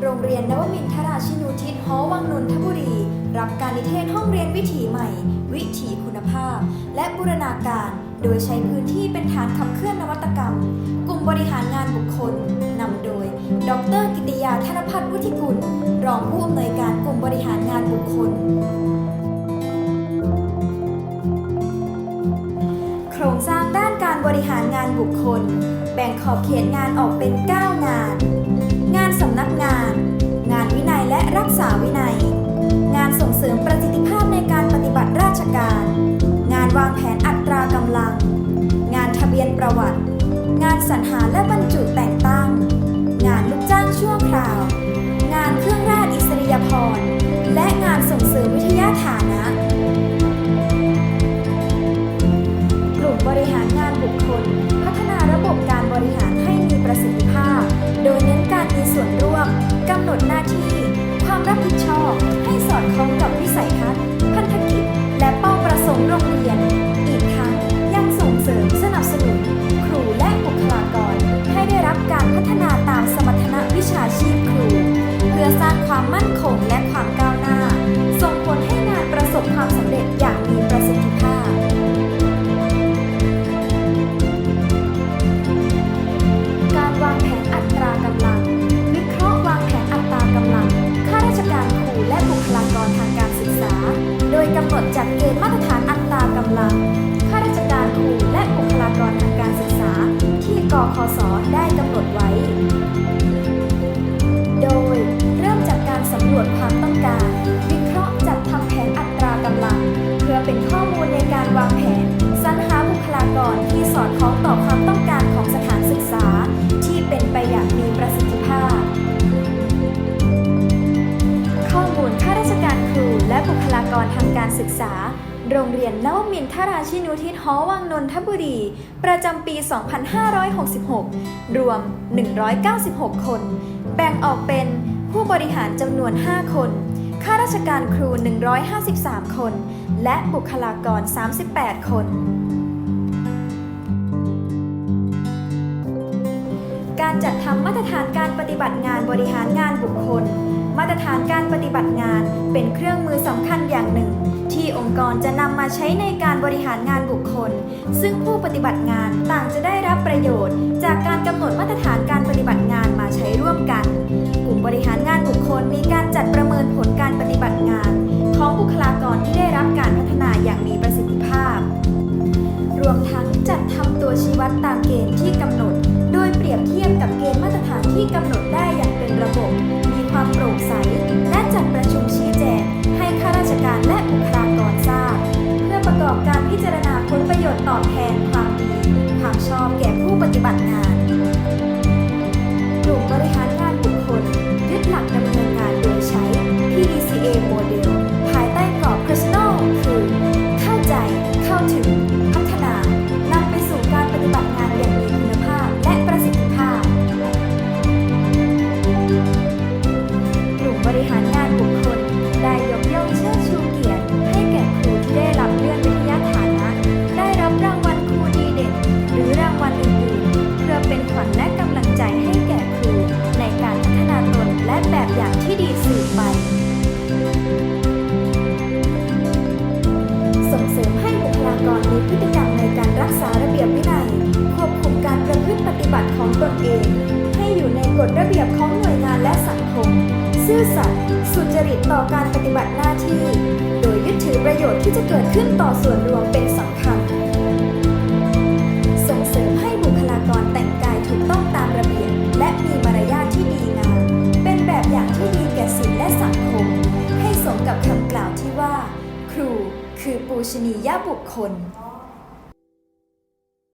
โรงเรียนนวมินทราชินูทิศหอวังนนทบุรี รับการนิเทศห้องเรียนวิถีใหม่ วิถีคุณภาพ และบูรณาการ โดยใช้พื้นที่เป็นฐานขับเคลื่อนนวัตกรรม กลุ่มบริหารงานบุคคลนำโดย ดร กิติยาธนพัฒน์วุฒิกุล รองผู้อำนวยการกลุ่มบริหารงานบุคคล ริหารงานบุคคล แบ่งขอบเขตงานออกเป็น 9 งาน งานสำนักงาน งานวินัยและรักษาวินัย งานส่งเสริมประสิทธิภาพในการปฏิบัติราชการ งานวางแผนอัตรากำลัง งานทะเบียนประวัติ งานสรรหาและบรรจุแต่งตั้ง งานลูกจ้างชั่วคราว งานเครื่องราชอิสริยาภรณ์ พื่ สอดคล้องต่อความต้องการของสถานศึกษา ที่เป็นไปอย่างมีประสิทธิภาพ ข้อมูลข้าราชการครูและบุคลากรทางการศึกษา โรงเรียนนวมินทราชินุทิศหอวังนนทบุรี ประจำปี 2566 รวม 196 คน แบ่งออกเป็นผู้บริหารจำนวน 5 คนข้าราชการครู 153 คน และบุคลากร 38 คน การจัดทำมาตรฐานการปฏิบัติงานบริหารงานบุคคล มาตรฐานการปฏิบัติงานเป็นเครื่องมือสำคัญอย่างหนึ่ง ที่องค์กรจะนำมาใช้ในการบริหารงานบุคคล ซึ่งผู้ปฏิบัติงานต่างจะได้รับประโยชน์ จากการกำหนดมาตรฐานการปฏิบัติงานมาใช้ร่วมกัน กลุ่มบริหารงานบุคคลมีการจัดประเมินผลการปฏิบัติงาน ของบุคลากรที่ได้รับการพัฒนาอย่างมีประสิทธิภาพ รวมทั้งจัดทำตัวชี้วัดตามเกณฑ์ ร่งใส และจัดประชุมชี้แจงให้ข้าราชการและบุคลากรทราบ เพื่อประกอบการพิจารณาผลประโยชน์ตอบแทนความดี ความชอบแก่ผู้ปฏิบัติงาน ซื่อสัตย์สุจริตต่อการปฏิบัติหน้าที่ โดยยึดถือประโยชน์ที่จะเกิดขึ้นต่อส่วนรวมเป็นสำคัญ ส่งเสริมให้บุคลากรแต่งกายถูกต้องตามระเบียบและมีมารยาทที่ดีงาม เป็นแบบอย่างที่ดีแก่ศิลและสังคม ให้สมกับคำกล่าวที่ว่า ครูคือปูชนียบุคคล